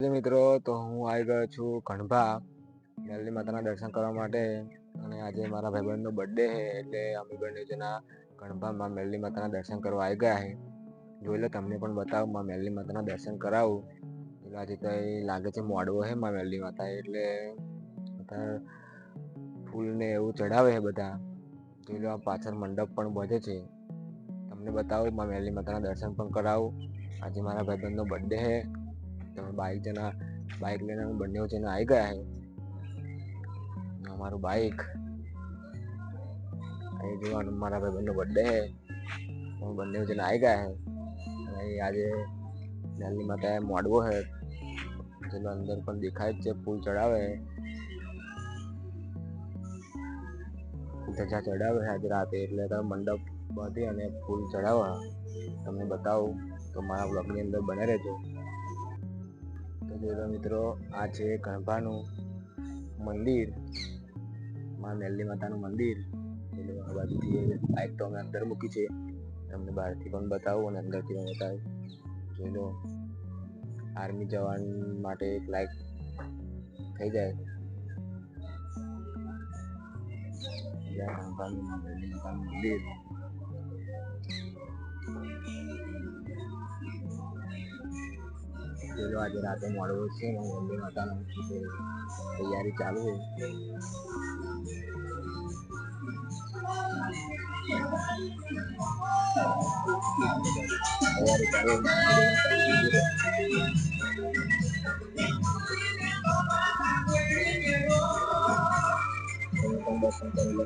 મિત્રો, તો હું આવી ગયો છું કણભા મેલડી માતાના દર્શન કરવા માટે. અને આજે મારા ભાઈબંધનો બર્થડે છે, એટલે અમે બંને કણભામાં મેલડી માતાના દર્શન કરવા આવી ગયા છે. જોઈ લો, તમને પણ બતાવું, માં મેલડી માતાના દર્શન કરાવું. એટલે આજે તો લાગે છે મોડવો છે માં મેલડી માતા, એટલે ફૂલને એવું ચડાવે છે બધા. જોઈ લો, આ પાછળ મંડપ પણ બધે છે. તમને બતાવું, માં મેલડી માતાના દર્શન પણ કરાવું. આજે મારા ભાઈબંધનો બર્થડે છે. તમે બાઈક જણા બાઈક લઈને બંને જણા આવી ગયા છે અમારું બાઈક અહીં જોવાનું, મારા ભાઈબંધનો બર્થડે છે અમે બંને જણા આવી ગયા છે આજે નાની માતા મોડવો છે જેનો અંદર પણ દેખાય જ છે, ફૂલ ચડાવે ધજા ચડાવે છે આજે રાતે, એટલે તમે મંડપ બાંધી અને ફૂલ ચડાવવા. તમને બતાવું તો મારા બ્લોગની અંદર બને રહેજો. તો મિત્રો આ છે કણભાનું મંદિર, માં મેલડી માતાનું મંદિર એટલે આ બાજુથી બાઇક તો અમે અંદર મૂકી છે. તમને બહારથી પણ બતાવું અને અંદરથી પણ બતાવું. જોઈ લો, આર્મી જવાન માટે એક લાઈક થઈ જાય. ગણભાનું કણભાનું માં મેલડી માતાનું મંદિર. પેલો આજે રાતે મળવો છે ને વંદે માતાનો તૈયારી ચાલુ છે તૈયારી ચાલુ તમે પણ દર્શન કરી લો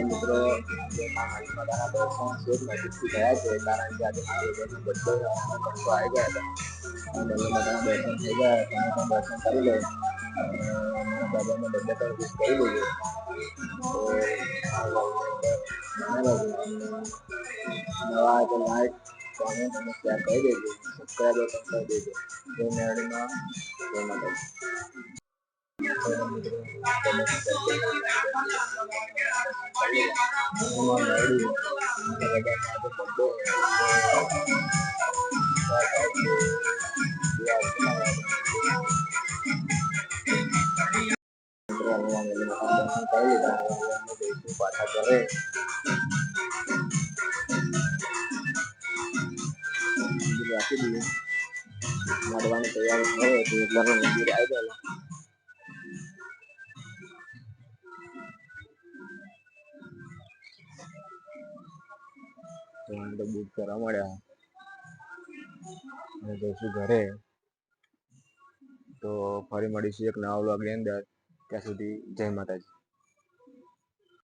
આજે મિત્રો. આવી ગયા હતા અને દર્શન થઈ ગયા તમે દર્શન કરી લો લેજો તો લાઈક કોમેન્ટ કરી દેજો માતાજી Jadi aku dia, nggak ada wanita ya, yang, eh, di belakang lah. અમે તો બુક કરવા મળ્યા અને જઈશું ઘરે. તો ફરી મળીશું એક નવા વ્લોગની અંદર. ત્યાં સુધી જય માતાજી.